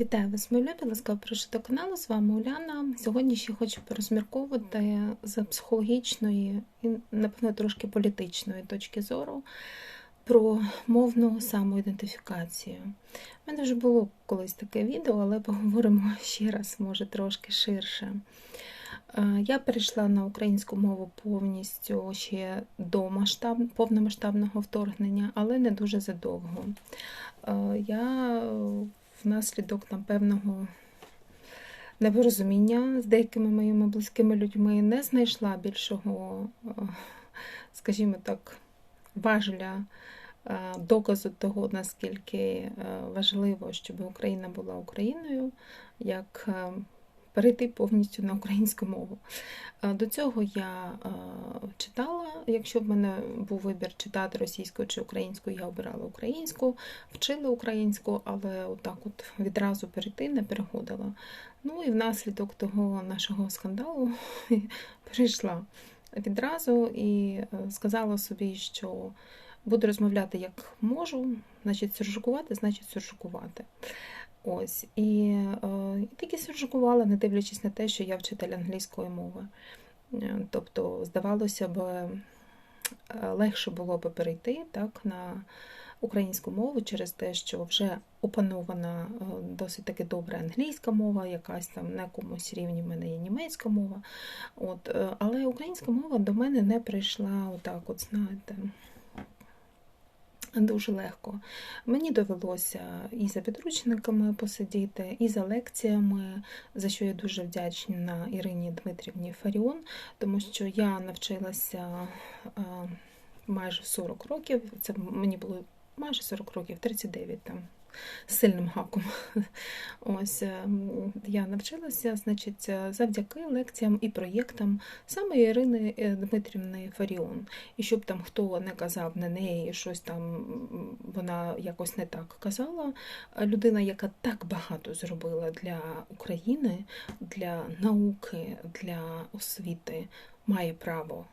Вітаю вас, мої любі, ласкаво прошу до каналу. З вами Уляна. Сьогодні ще хочу порозмірковувати з психологічної і, напевно, трошки політичної точки зору про мовну самоідентифікацію. У мене вже було колись таке відео, але поговоримо ще раз, може, трошки ширше. Е, я перейшла на українську мову повністю ще до масштаб... повномасштабного вторгнення, але не дуже задовго. Е, я внаслідок там, певного непорозуміння з деякими моїми близькими людьми не знайшла більшого, е, скажімо так, важеля е, доказу того, наскільки е, важливо, щоб Україна була Україною, як перейти повністю на українську мову. До цього я читала, якщо в мене був вибір читати російською чи українською, я обирала українську, вчила українську, але отак от відразу перейти не переходила. Ну і внаслідок того нашого скандалу перейшла відразу і е, сказала собі, що буду розмовляти як можу, значить суржикувати, значить суржикувати. Ось, І е, таки суржикувала, не дивлячись на те, що я вчитель англійської мови. Е, тобто, здавалося б, е, легше було б перейти так, на українську мову через те, що вже опанована е, досить таки добра англійська мова, якась там на якомусь рівні в мене є німецька мова. От, Але українська мова до мене не прийшла отак, от знаєте дуже легко. Мені довелося і за підручниками посидіти, і за лекціями, за що я дуже вдячна Ірині Дмитрівні Фаріон, тому що я навчилася майже 40 років. Це мені було майже 40 років, 39 там сильним гаком. Ось ем, Я навчилася значить, завдяки лекціям і проєктам саме Ірини е, Дмитрівни Фаріон. І щоб там хто не казав на неї, щось там вона якось не так казала. Людина, яка так багато зробила для України, для науки, для освіти, має право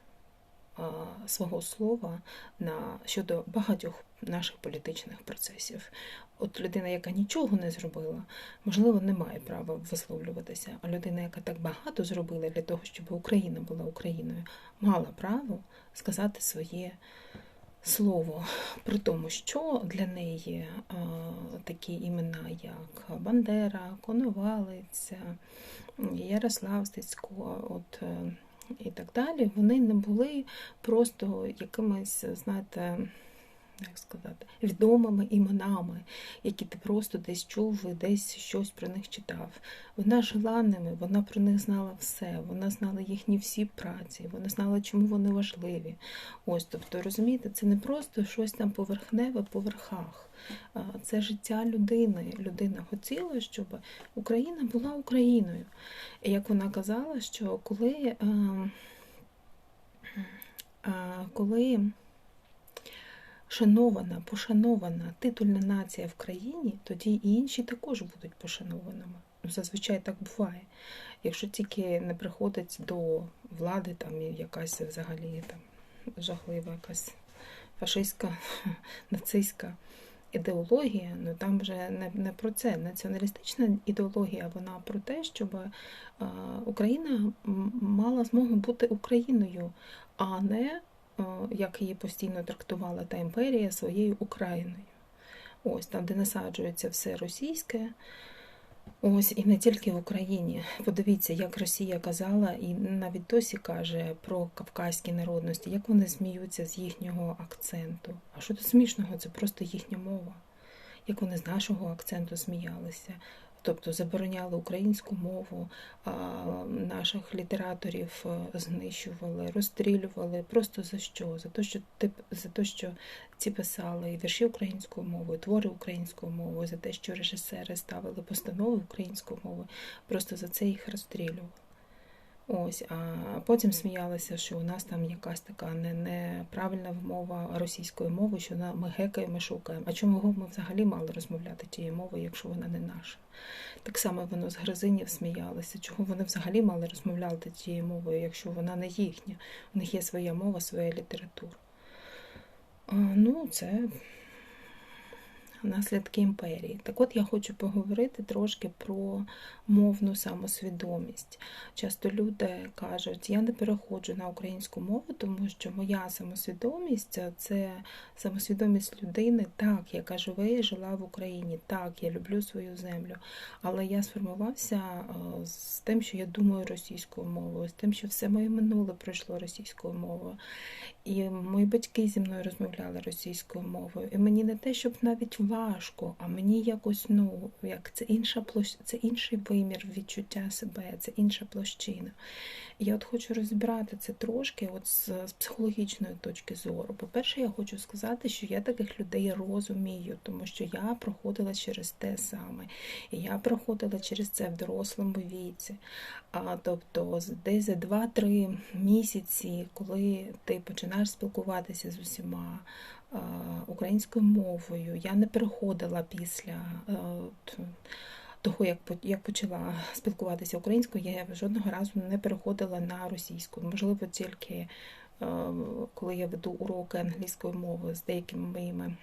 свого слова на щодо багатьох наших політичних процесів. От людина, яка нічого не зробила, можливо, не має права висловлюватися. А людина, яка так багато зробила для того, щоб Україна була Україною, мала право сказати своє слово. При тому, що для неї а, такі імена, як Бандера, Коновалець, Ярослав Стецько, от е, і так далі, вони не були просто якимись, знаєте, як сказати, відомими іменами, які ти просто десь чув, десь щось про них читав. Вона жила ними, вона про них знала все, вона знала їхні всі праці, вона знала, чому вони важливі. Ось, тобто, розумієте, це не просто щось там поверхневе по верхах. Це життя людини. Людина хотіла, щоб Україна була Україною. І як вона казала, що коли, коли шанована, пошанована титульна нація в країні, тоді і інші також будуть пошанованими. Ну, Зазвичай так буває. Якщо тільки не приходить до влади там якась взагалі там жахлива, якась фашистська, нацистська ідеологія, ну там вже не не про це. Націоналістична ідеологія, вона про те, щоб Україна мала змогу бути Україною, а не як її постійно трактувала та імперія своєю Україною. Ось там, де насаджується все російське. Ось і не тільки в Україні. Подивіться, як Росія казала, і навіть досі каже про кавказькі народності, як вони зміються з їхнього акценту. А що тут смішного? Це просто їхня мова. Як вони з нашого акценту сміялися тобто забороняли українську мову, наших літераторів е, знищували, розстрілювали. Просто за що? За те, що за те, що ці писали і вірші українською мовою, твори українською мовою, за те, що режисери ставили постанови українською мовою, просто за це їх розстрілювали. Ось, а потім сміялися, що у нас там якась така неправильна вмова російської мови, що ми гекаємо, шукаємо. А чому ми взагалі мали розмовляти тією мовою, якщо вона не наша? Так само воно з грозинів сміялося, чого вони взагалі мали розмовляти тією мовою, якщо вона не їхня. У них є своя мова, своя література. А, Ну, це наслідки імперії. Так от я хочу поговорити трошки про мовну самосвідомість. Часто люди кажуть, я не переходжу на українську мову, тому що моя самосвідомість це самосвідомість людини, так, яка живе і жила в Україні, так, я люблю свою землю. Але я сформувався е, з тим, що я думаю російською мовою, з тим, що все моє минуле пройшло російською мовою. І мої батьки зі мною розмовляли російською мовою. І мені не те, щоб навіть важко, а мені якось, ну, як це інша площ... це інший вимір відчуття себе, це інша площина. Я от хочу розібрати це трошки от з, з психологічної точки зору. По-перше, я хочу сказати, що я таких людей розумію, тому що я проходила через те саме. І я проходила через це в дорослому віці. А тобто, десь за 2-3 місяці, коли ти починаєш спілкуватися з усіма українською мовою, я не переходила після того, як почала спілкуватися українською, я жодного разу не переходила на російську. Можливо, тільки коли я веду уроки англійської мови з деякими моїми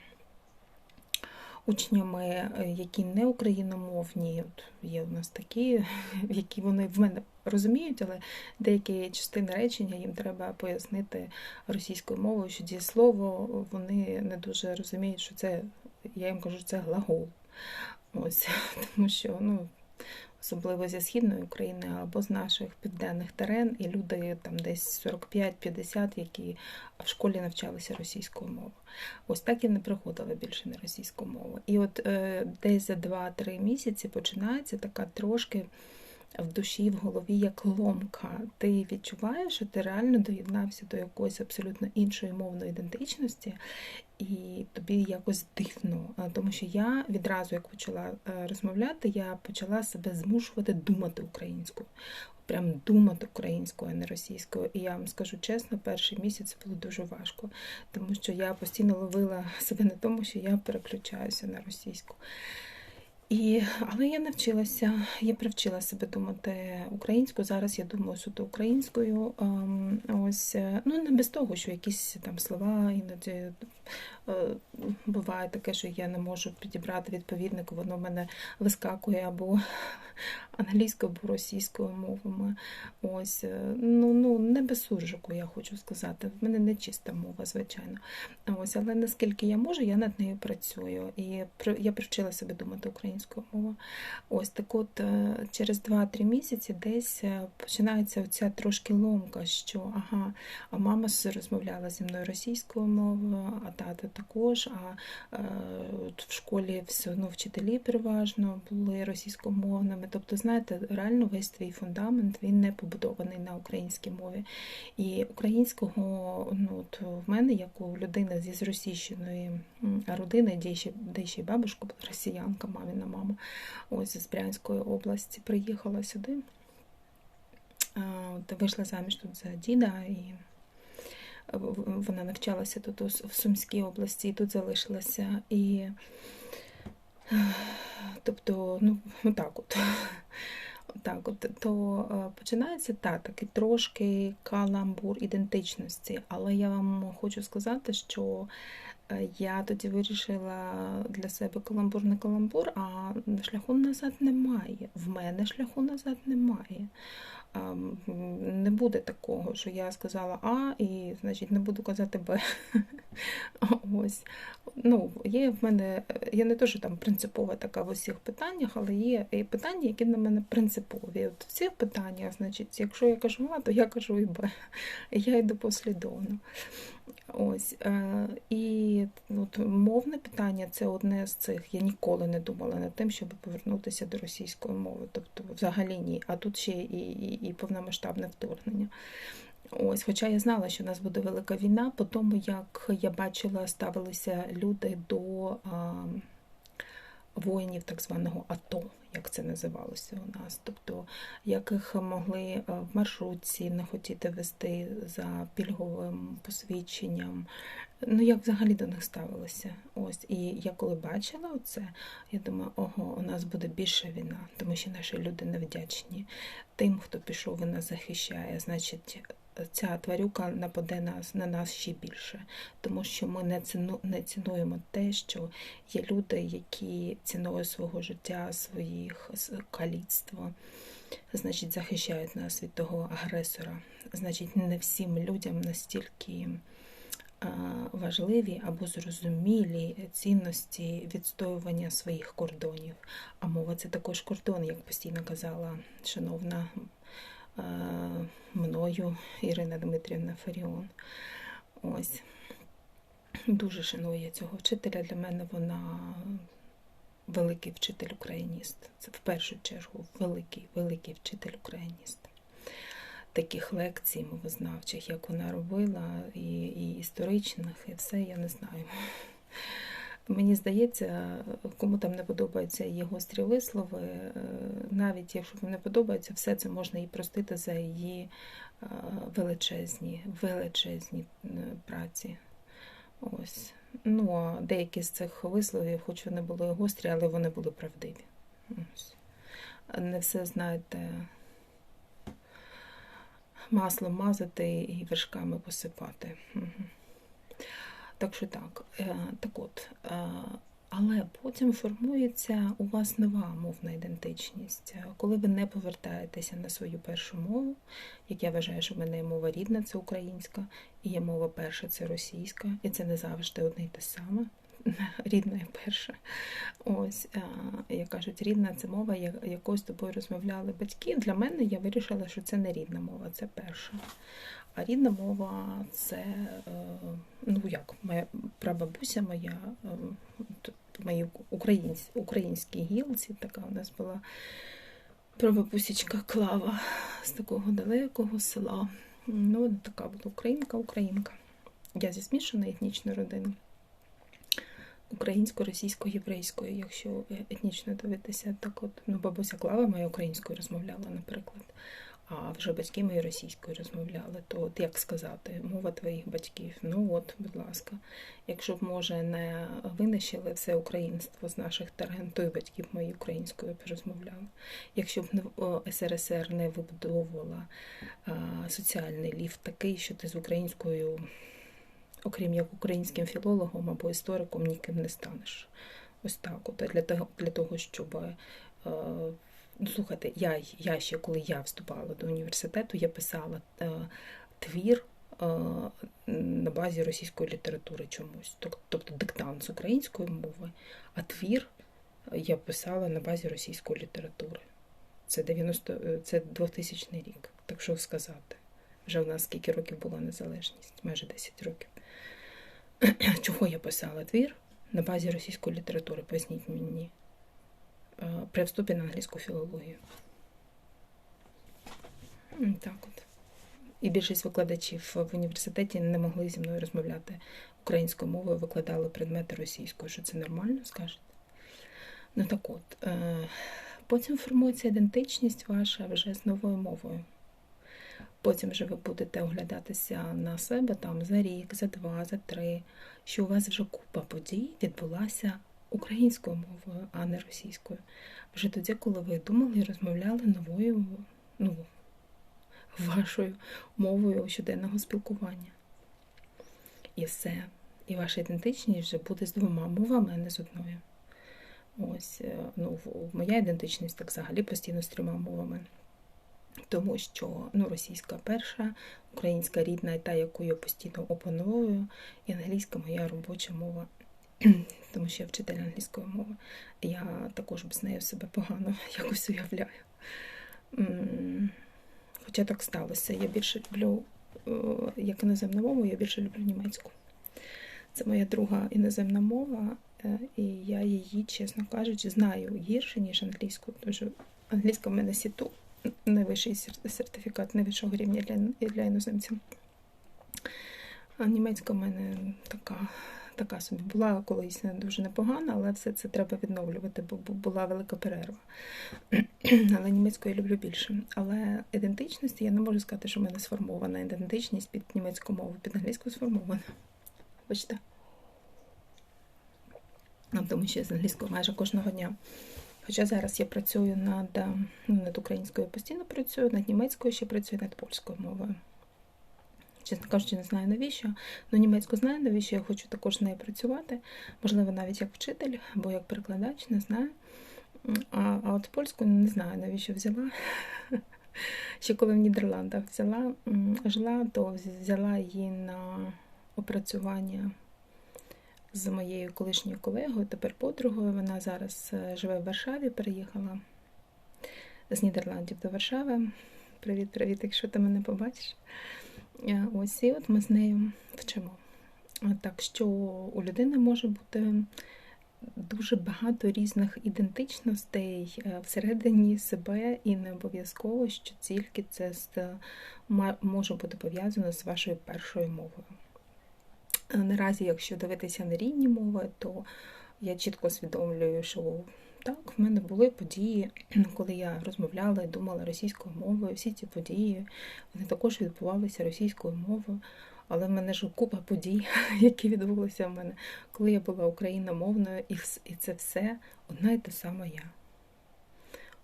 учнями, е, які не україномовні, от є у нас такі, які вони в мене розуміють, але деякі частини речення їм треба пояснити російською мовою, що дієслово вони не дуже розуміють, що це, я їм кажу, це глагол. Ось, Тому що ну, особливо зі східної України або з наших південних терен, і люди там десь 45-50, які в школі навчалися російською мовою. Ось так я не приходила більше на російську мову. І от е, десь за 2-3 місяці починається така трошки. В душі, в голові як ломка. Ти відчуваєш, що ти реально доєднався до якоїсь абсолютно іншої мовної ідентичності, і тобі якось дивно. Тому що я відразу, як почала е, розмовляти, я почала себе змушувати думати українською. Прям думати українською, а не російською. І я вам скажу чесно, перший місяць було дуже важко, тому що я постійно ловила себе на тому, що я переключаюся на російську. І, Але я навчилася, я привчила себе думати українською. Зараз я думаю суто українською. Ем, ось, ну не без того, що якісь там слова іноді Е, буває таке, що я не можу підібрати відповідник, воно в мене вискакує або англійською, або російською мовами. Ось, е, ну, ну, не без суржику, я хочу сказати. В мене не чиста мова, звичайно. Ось, Але наскільки я можу, я над нею працюю. І я привчила себе думати українською мовою. Ось так от е, через 2-3 місяці десь починається оця трошки ломка, що ага, а мама розмовляла зі мною російською мовою, а тато також. А е, в школі все одно вчителі переважно були російськомовними. Тобто, знаєте, реально весь твій фундамент він не побудований на українській мові. І українського ну, от в мене, як у людини зі зросійщеної родини, де ще, де ще й бабушка росіянка, маміна мама, ось з Брянської області, приїхала сюди. От, Вийшла заміж тут за діда і вона навчалася тут в Сумській області і тут залишилася. І тобто, ну, так от. Так, от, то е, починається та, такий трошки каламбур ідентичності, але я вам хочу сказати, що я тоді вирішила для себе каламбур не каламбур, а шляху назад немає. В мене шляху назад немає не буде такого, що я сказала А, і, значить, не буду казати Б. Ось. Ну, Є в мене, я не що там принципова така в усіх питаннях, але є і питання, які на мене принципові. От цих питаннях, значить, якщо я кажу А, то я кажу і Б. Я йду послідовно. Ось. Е, і от, мовне питання це одне з цих. Я ніколи не думала над тим, щоб повернутися до російської мови. Тобто, взагалі ні. А тут ще і, і, і повномасштабне вторгнення. Ось, Хоча я знала, що у нас буде велика війна, по тому як я бачила, ставилися люди до а, воїнів так званого АТО, як це називалося у нас. Тобто, яких могли в маршрутці не хотіти вести за пільговим посвідченням. Ну, як взагалі до них ставилися. Ось. І я коли бачила це, я думаю, ого, у нас буде більша війна, тому що наші люди невдячні тим, хто пішов нас захищає. Значить, ця тварюка нападе нас, на нас ще більше, тому що ми не, ціну, не цінуємо те, що є люди, які ціною свого життя, своїх каліцтва, значить, захищають нас від того агресора. Значить, не всім людям настільки важливі або зрозумілі цінності відстоювання своїх кордонів. А мова це також кордон, як постійно казала шановна мною Ірина Дмитрівна Фаріон. Ось. Дуже шаную я цього вчителя. Для мене вона великий вчитель україніст. Це в першу чергу великий, великий вчитель україніст таких лекцій мовознавчих, як вона робила, і, і історичних, і все, я не знаю. Мені здається, кому там не подобаються її гострі вислови, е, навіть якщо вам не подобається, все це можна їй простити за її е, величезні, величезні е, праці. Ось. Ну, а деякі з цих висловів, хоч вони були гострі, але вони були правдиві. Ось. Не все знаєте маслом мазати і вершками посипати. Так що так, е, так от, е, але потім формується у вас нова мовна ідентичність. Коли ви не повертаєтеся на свою першу мову, як я вважаю, що в мене є мова рідна, це українська, і є мова перша це російська, і це не завжди одне й те саме. рідна і перша. Ось, як кажуть, рідна це мова, якою з тобою розмовляли батьки. Для мене я вирішила, що це не рідна мова, це перша. А рідна мова це, е, ну як, моя прабабуся моя, е, мої українсь, українській гілці, така у нас була прабабусечка Клава з такого далекого села. Ну, така була українка, українка. Я зі змішаної етнічної родини українсько-російсько-єврейською, якщо етнічно дивитися, так от ну, бабуся Клава моя українською розмовляла, наприклад, а вже батьки мої російською розмовляли, то от як сказати, мова твоїх батьків, ну от, будь ласка, якщо б, може, не винищили все українство з наших терен, то й батьків мої українською б розмовляли. Якщо б не СРСР не вибудовувала соціальний ліфт такий, що ти з українською окрім як українським філологом або істориком, ніким не станеш. Ось так. От Для того, для того щоб. Е, ну, Слухайте, я я ще коли я вступала до університету, я писала е, твір е, на базі російської літератури чомусь, тобто диктант з української мови, а твір я писала на базі російської літератури. Це 90, це 2000 рік, так що сказати. Вже в нас скільки років була незалежність, майже 10 років. Чого я писала твір на базі російської літератури? Поясніть мені е, при вступі на англійську філологію. Так от. І більшість викладачів в університеті не могли зі мною розмовляти українською мовою, викладали предмети російською. Що це нормально, скажете? Ну так от, е, потім формується ідентичність ваша вже з новою мовою. Потім вже ви будете оглядатися на себе там за рік, за два, за три, що у вас вже купа подій відбулася українською мовою, а не російською. Вже тоді, коли ви думали і розмовляли новою, ну, вашою мовою щоденного спілкування. І все. І ваша ідентичність вже буде з двома мовами, а не з одною. Ось, е, ну, моя ідентичність так взагалі постійно з трьома мовами тому що ну, російська перша, українська рідна та, яку я постійно опановую, і англійська моя робоча мова, тому що я вчитель англійської мови. Я також з нею себе погано якось уявляю. Хоча так сталося. Я більше люблю, е, як іноземну мову, я більше люблю німецьку. Це моя друга іноземна мова, е, і я її, чесно кажучи, знаю гірше, ніж англійську, тому що англійська в мене сіту найвищий сертифікат найвищого рівня для для іноземців. А німецька в мене така така собі була колись дуже непогана, але все це треба відновлювати, бо була велика перерва. Але німецьку я люблю більше. Але ідентичності я не можу сказати, що в мене сформована ідентичність під німецьку мову, під англійську сформована. Бачите? Тому що я з англійською майже кожного дня. Хоча зараз я працюю над ну, над українською постійно працюю, над німецькою ще працюю, над польською мовою. Чесно кажучи, не знаю навіщо. Ну, німецьку знаю, навіщо я хочу також нею працювати. Можливо, навіть як вчитель або як перекладач, не знаю. А а от польську не знаю, навіщо взяла. Ще коли в Нідерландах взяла, жила, то взяла її на опрацювання з моєю колишньою колегою, тепер подругою. Вона зараз е, живе в Варшаві, переїхала з Нідерландів до Варшави. Привіт-привіт, якщо ти мене побачиш. Е, ось і от ми з нею вчимо. Так що у людини може бути дуже багато різних ідентичностей е, всередині себе, і не обов'язково, що тільки це може бути пов'язано з вашою першою мовою. Е, наразі, якщо дивитися на рідні мови, то я чітко усвідомлюю, що так, в мене були події, коли я розмовляла і думала російською мовою. Всі ці події вони також відбувалися російською мовою. Але в мене ж купа подій, які відбулися в мене, коли я була україномовною, і це все одна і та сама я.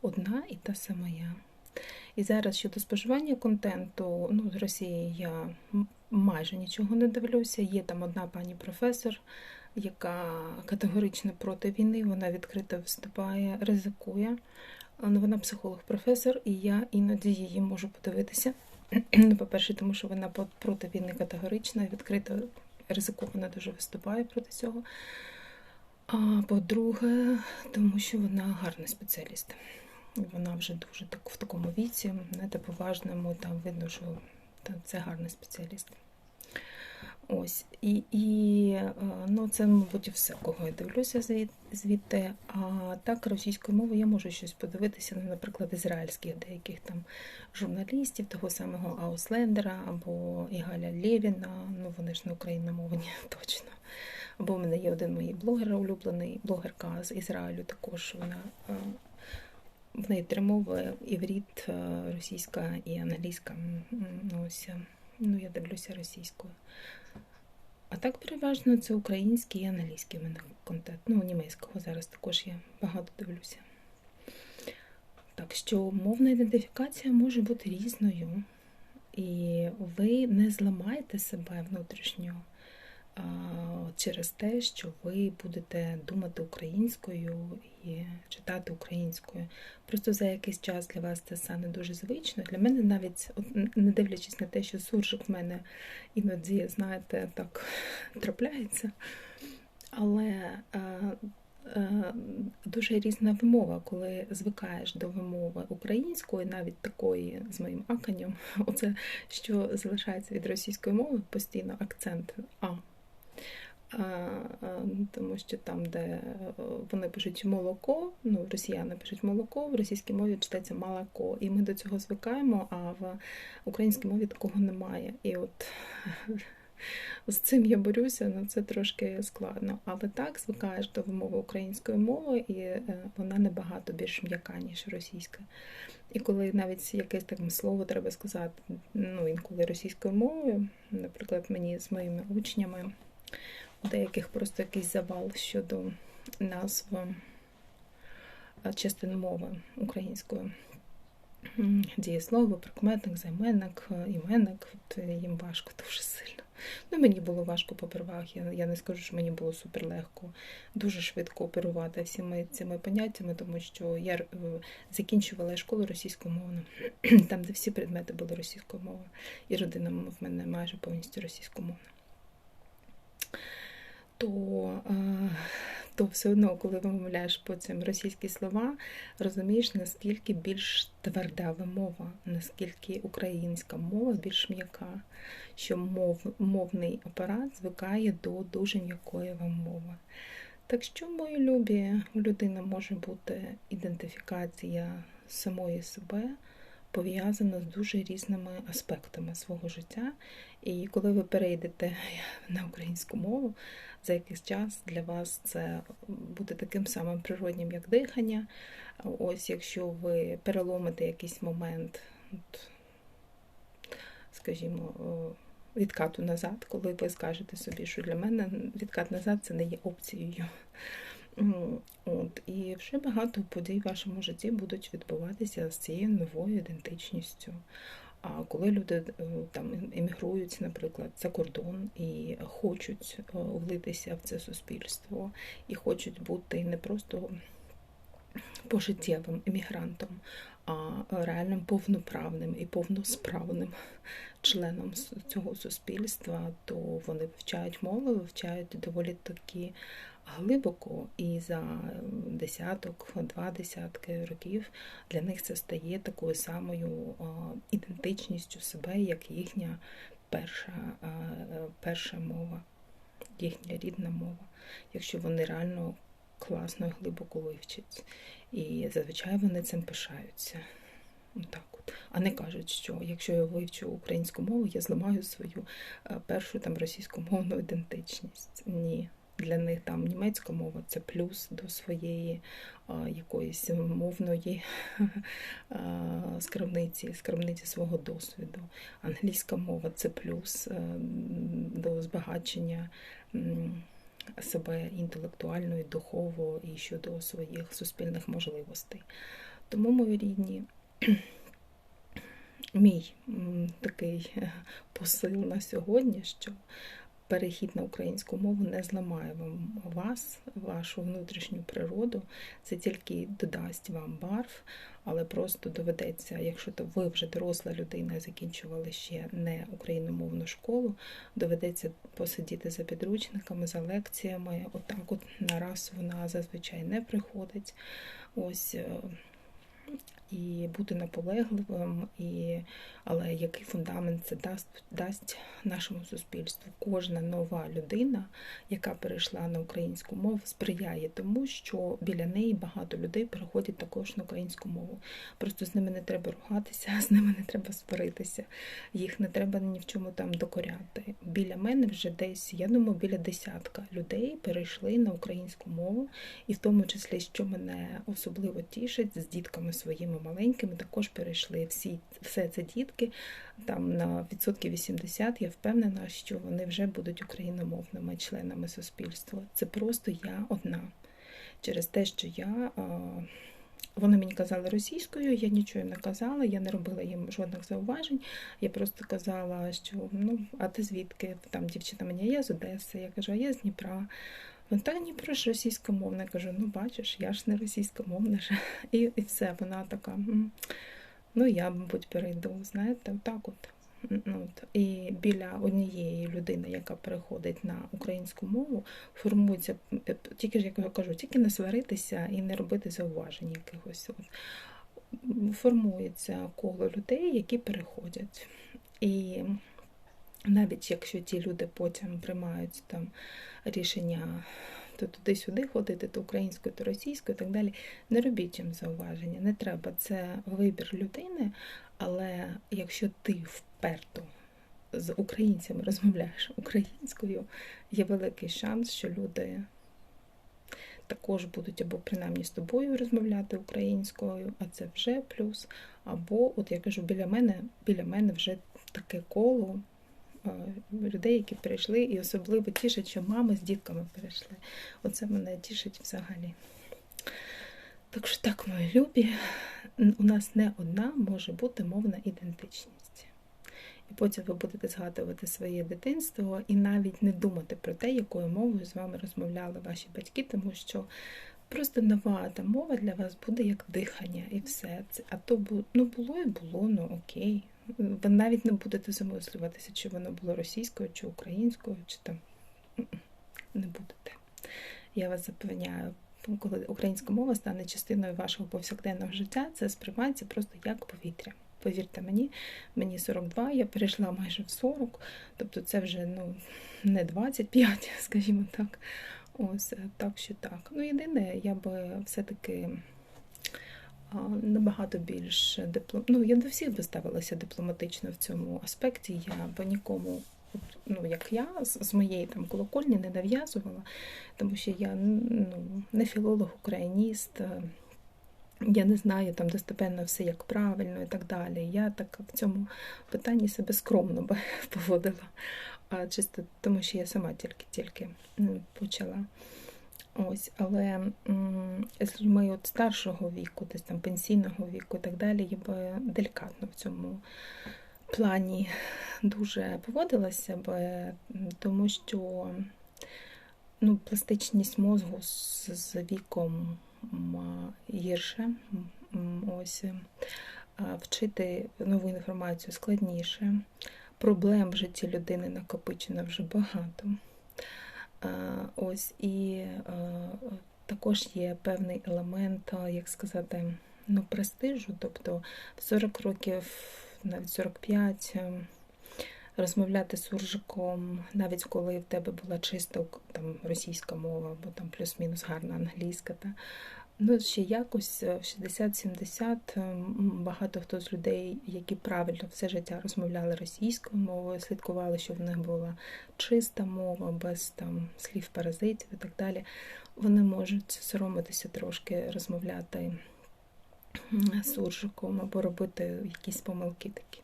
Одна і та сама я. І зараз щодо споживання контенту, ну, з Росії я майже нічого не дивлюся. Є там одна пані професор, яка категорично проти війни, вона відкрито вступає, ризикує. Ну, Вона психолог-професор, і я іноді її можу подивитися. Ну, По-перше, тому що вона проти війни категорична, відкрито ризиковано дуже виступає проти цього. А по-друге, тому що вона гарний спеціаліст. Вона вже дуже так в такому віці, знаєте, поважному, там видно, що це гарний спеціаліст. Ось, І і е, ну, це, мабуть, все, кого я дивлюся звідти. А так, російською мовою я можу щось подивитися, ну, наприклад, ізраїльських деяких там журналістів, того самого Ауслендера або Ігаля Лєвіна, ну вони ж не україномовні точно. Або в мене є один мій блогер, улюблений блогерка з Ізраїлю, також вона е, в неї три мови івріт, е, російська і англійська. Ну, ось, ну, я дивлюся російською. А так переважно це український і англійський в мене контент. Ну, німецького зараз також я багато дивлюся. Так що мовна ідентифікація може бути різною, і ви не зламаєте себе внутрішньо через те, що ви будете думати українською і читати українською. Просто за якийсь час для вас це стане дуже звично. Для мене навіть, не дивлячись на те, що суржик в мене іноді, знаєте, так трапляється. Але дуже різна вимова, коли звикаєш до вимови української, навіть такої з моїм аканням, оце що залишається від російської мови, постійно акцент А тому що там, де е, вони пишуть молоко, ну, росіяни пишуть молоко, в російській мові читається молоко. І ми до цього звикаємо, а в українській мові такого немає. І от з цим я борюся, ну, це трошки складно. Але так звикаєш до вимови української мови, і е, вона набагато більш м'яка, ніж російська. І коли навіть якесь таке слово треба сказати, ну інколи російською мовою, наприклад, мені з моїми учнями у деяких просто якийсь завал щодо назв частин мови української. Дієслово, прикметник, займенник, іменник. От їм важко дуже сильно. Ну, Мені було важко по первах, я я не скажу, що мені було суперлегко, дуже швидко оперувати всіми цими поняттями, тому що я е, закінчувала школу російськомовну, там, де всі предмети були російською мовою, і родина в мене майже повністю російськомовна то е, то все одно, коли вимовляєш потім російські слова, розумієш, наскільки більш тверда вимова, наскільки українська мова більш м'яка, що мов, мовний апарат звикає до дуже м'якої вимови. Так що, мої любі, у людини може бути ідентифікація самої себе пов'язана з дуже різними аспектами свого життя. І коли ви перейдете на українську мову, за якийсь час для вас це буде таким самим природнім, як дихання. Ось якщо ви переломите якийсь момент, скажімо, відкату назад, коли ви скажете собі, що для мене відкат назад це не є опцією. От, І вже багато подій в вашому житті будуть відбуватися з цією новою ідентичністю. А коли люди е, там емігрують, наприклад, за кордон і хочуть е, влитися в це суспільство, і хочуть бути не просто пожиттєвим емігрантом, а реальним повноправним і повносправним членом цього суспільства, то вони вивчають мову, вивчають доволі такі глибоко, і за десяток, два десятки років для них це стає такою самою ідентичністю себе, як їхня перша, перша мова, їхня рідна мова, якщо вони реально класно і глибоко вивчать. І зазвичай вони цим пишаються. Так от. А не кажуть, що якщо я вивчу українську мову, я зламаю свою першу там російськомовну ідентичність. Ні. Для них там німецька мова це плюс до своєї а, якоїсь мовної а, скарбниці, скарбниці свого досвіду. Англійська мова це плюс а, до збагачення себе інтелектуально і духово і щодо своїх суспільних можливостей. Тому, мої рідні, мій такий посил на сьогодні, що перехід на українську мову не зламає вам вас, вашу внутрішню природу. Це тільки додасть вам барв, але просто доведеться, якщо то ви вже доросла людина, закінчували ще не україномовну школу, доведеться посидіти за підручниками, за лекціями. Отак, от нараз вона зазвичай не приходить. Ось е, і бути наполегливим, і... але який фундамент це дасть дасть нашому суспільству. Кожна нова людина, яка перейшла на українську мову, сприяє тому, що біля неї багато людей переходять також на українську мову. Просто з ними не треба ругатися, з ними не треба сваритися, їх не треба ні в чому там докоряти. Біля мене вже десь, я думаю, біля десятка людей перейшли на українську мову, і в тому числі, що мене особливо тішить, з дітками своїми маленькими також перейшли всі все це дітки. Там на відсотків 80 я впевнена, що вони вже будуть україномовними членами суспільства. Це просто я одна. Через те, що я. Вони мені казали російською, я нічого їм не казала, я не робила їм жодних зауважень. Я просто казала, що ну, а ти звідки? Там дівчина мені я з Одеси, я кажу, а я з Дніпра. Та ні про ж російськомовна. Я кажу, ну бачиш, я ж не російськомовна. І і все, вона така. Ну, я, мабуть, перейду, знаєте, отак от. Ну, от. І біля однієї людини, яка переходить на українську мову, формується, е, тільки ж як я кажу, тільки не сваритися і не робити зауважень якихось. От. Формується коло людей, які переходять. І навіть якщо ті люди потім приймають там рішення то туди-сюди ходити, то українською, то російською і так далі, не робіть їм зауваження. Не треба. Це вибір людини, але якщо ти вперто з українцями розмовляєш українською, є великий шанс, що люди. Також будуть або принаймні з тобою розмовляти українською, а це вже плюс. Або, от я кажу, біля мене біля мене вже таке коло людей, які перейшли, і особливо тішить, що мами з дітками перейшли. Оце мене тішить взагалі. Так що так, мої любі, у нас не одна може бути мовна ідентичність. І потім ви будете згадувати своє дитинство і навіть не думати про те, якою мовою з вами розмовляли ваші батьки, тому що просто нова та мова для вас буде як дихання і все. А то ну, було і було, ну окей ви навіть не будете замислюватися, чи воно було російською, чи українською, чи там не будете. Я вас запевняю, коли українська мова стане частиною вашого повсякденного життя, це сприймається просто як повітря. Повірте мені, мені 42, я перейшла майже в 40, тобто це вже ну, не 25, скажімо так. Ось так що так. Ну, єдине, я би все-таки набагато більш диплом... Ну, я до всіх би ставилася дипломатично в цьому аспекті. Я б нікому, ну як я, з моєї там колокольні не нав'язувала, тому що я ну, не філолог, україніст. Я не знаю там достепенно все як правильно і так далі. Я так в цьому питанні себе скромно би поводила, чисто тому, що я сама тільки-тільки почала. Ось, Але з людьми от старшого віку, десь там пенсійного віку і так далі, я би делікатно в цьому плані дуже поводила себе, тому що ну, пластичність мозку з, з віком гірше. Ось вчити нову інформацію складніше. Проблем в житті людини накопичено вже багато. Ось і також є певний елемент, як сказати, ну, престижу, тобто в 40 років, навіть 45, розмовляти з суржиком, навіть коли в тебе була чисто там, російська мова, або там плюс-мінус гарна англійська. Та, Ну, ще якось в 60-70 багато хто з людей, які правильно все життя розмовляли російською мовою, слідкували, щоб в них була чиста мова, без там слів паразитів і так далі. Вони можуть соромитися трошки розмовляти суржиком або робити якісь помилки такі.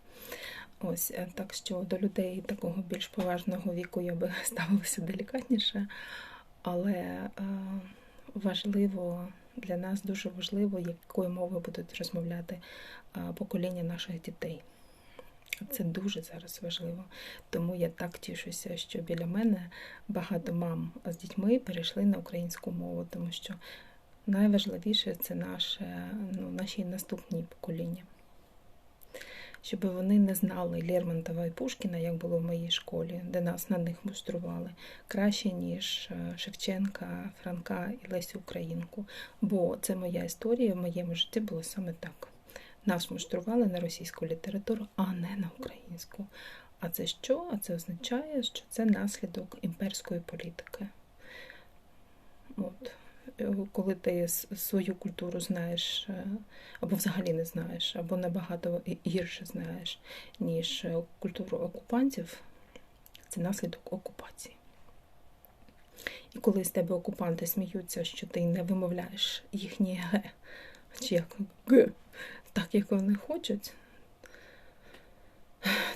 Ось, е, Так що до людей такого більш поважного віку я би ставилася делікатніше, але е, важливо для нас дуже важливо, якою мовою будуть розмовляти покоління наших дітей. Це дуже зараз важливо. Тому я так тішуся, що біля мене багато мам з дітьми перейшли на українську мову, тому що найважливіше це наше, ну, наші наступні покоління. Щоб вони не знали Лермонтова і Пушкіна, як було в моїй школі, де нас на них мустрували, краще, ніж е, Шевченка, Франка і Лесю Українку. Бо це моя історія в моєму житті було саме так. Нас муштрували на російську літературу, а не на українську. А це що? А це означає, що це наслідок імперської політики. Коли ти свою культуру знаєш, е, або взагалі не знаєш, або набагато гірше знаєш, ніж е, культуру окупантів, це наслідок окупації. І коли з тебе окупанти сміються, що ти не вимовляєш їхнє Г, чи як Г, так, як вони хочуть,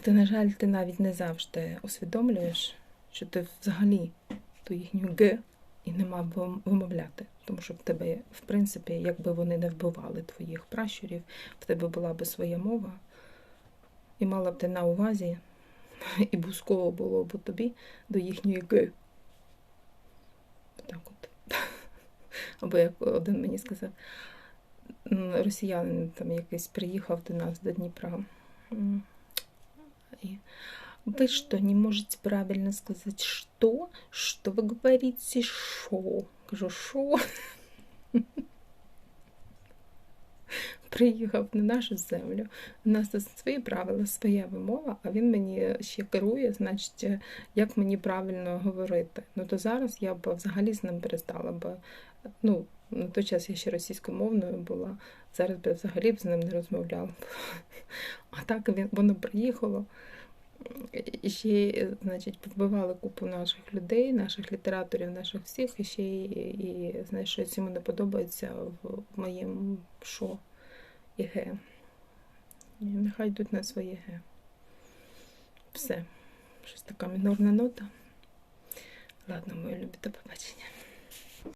то, на жаль, ти навіть не завжди усвідомлюєш, що ти взагалі ту їхню Г і нема вимовляти. Тому що в тебе, в принципі, якби вони не вбивали твоїх пращурів, в тебе була би своя мова, і мала б ти на увазі, і бусково було б тобі до їхньої Г. Так от. Або як один мені сказав, росіянин там якийсь приїхав до нас до Дніпра. І вы что, не можете правильно сказать что? Что вы говорите шо? Кажу, шо? Приїхав на нашу землю. У нас тут свої правила, своя вимова, а він мені ще керує, значить, як мені правильно говорити. Ну то зараз я б взагалі з ним перестала б. Ну, на той час я ще російськомовною була, зараз б я взагалі б з ним не розмовляла. А так він, воно приїхало. І ще, значить, побивали купу наших людей, наших літераторів, наших всіх, і ще і, і знаєш, що йому не подобається в моєму шо і ге. Нехай йдуть на своє ге. Все. Щось така мінорна нота. Ладно, мої любі, до побачення.